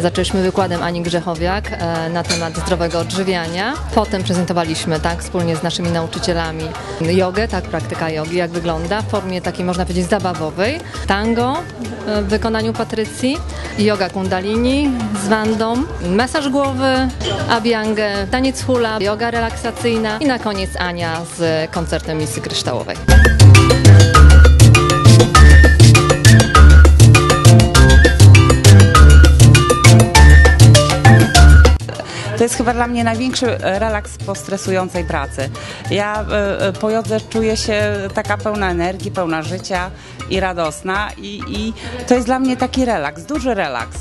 Zaczęliśmy wykładem Ani Grzechowiak e, na temat zdrowego odżywiania. Potem prezentowaliśmy tak wspólnie z naszymi nauczycielami jogę, tak praktyka jogi, jak wygląda w formie takiej można powiedzieć zabawowej. Tango e, w wykonaniu Patrycji, yoga kundalini z Wandą, masaż głowy, abiangę, taniec hula, yoga relaksacyjna i na koniec Ania z koncertem Misy Kryształowej. To jest chyba dla mnie największy relaks po stresującej pracy. Ja e, e, po jodze czuję się taka pełna energii, pełna życia i radosna i, i to jest dla mnie taki relaks, duży relaks.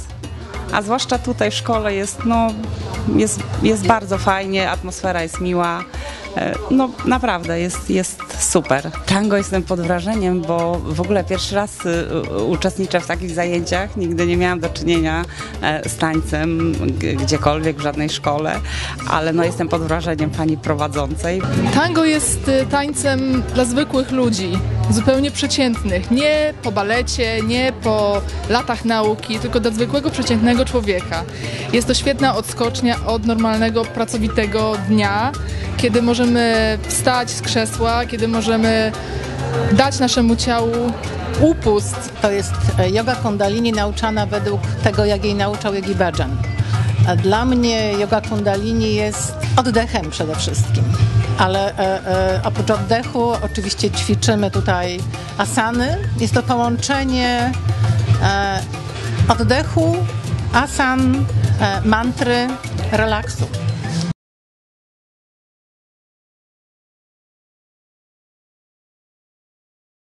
A zwłaszcza tutaj w szkole jest, no, jest, jest bardzo fajnie, atmosfera jest miła. E, No naprawdę jest, jest super. Tango jestem pod wrażeniem, bo w ogóle pierwszy raz y, uczestniczę w takich zajęciach. Nigdy nie miałam do czynienia e, z tańcem gdziekolwiek, w żadnej szkole, ale no jestem pod wrażeniem pani prowadzącej. Tango jest y, tańcem dla zwykłych ludzi, zupełnie przeciętnych. Nie po balecie, nie po latach nauki, tylko dla zwykłego, przeciętnego człowieka. Jest to świetna odskocznia od normalnego, pracowitego dnia, kiedy możemy wstać z krzesła, kiedy możemy dać naszemu ciału upust. To jest e, yoga kundalini nauczana według tego, jak jej nauczał Yogi Bhajan. A Dla mnie yoga kundalini jest oddechem przede wszystkim. Ale e, e, oprócz oddechu oczywiście ćwiczymy tutaj asany. Jest to połączenie e, oddechu, asan, e, mantry, relaksu.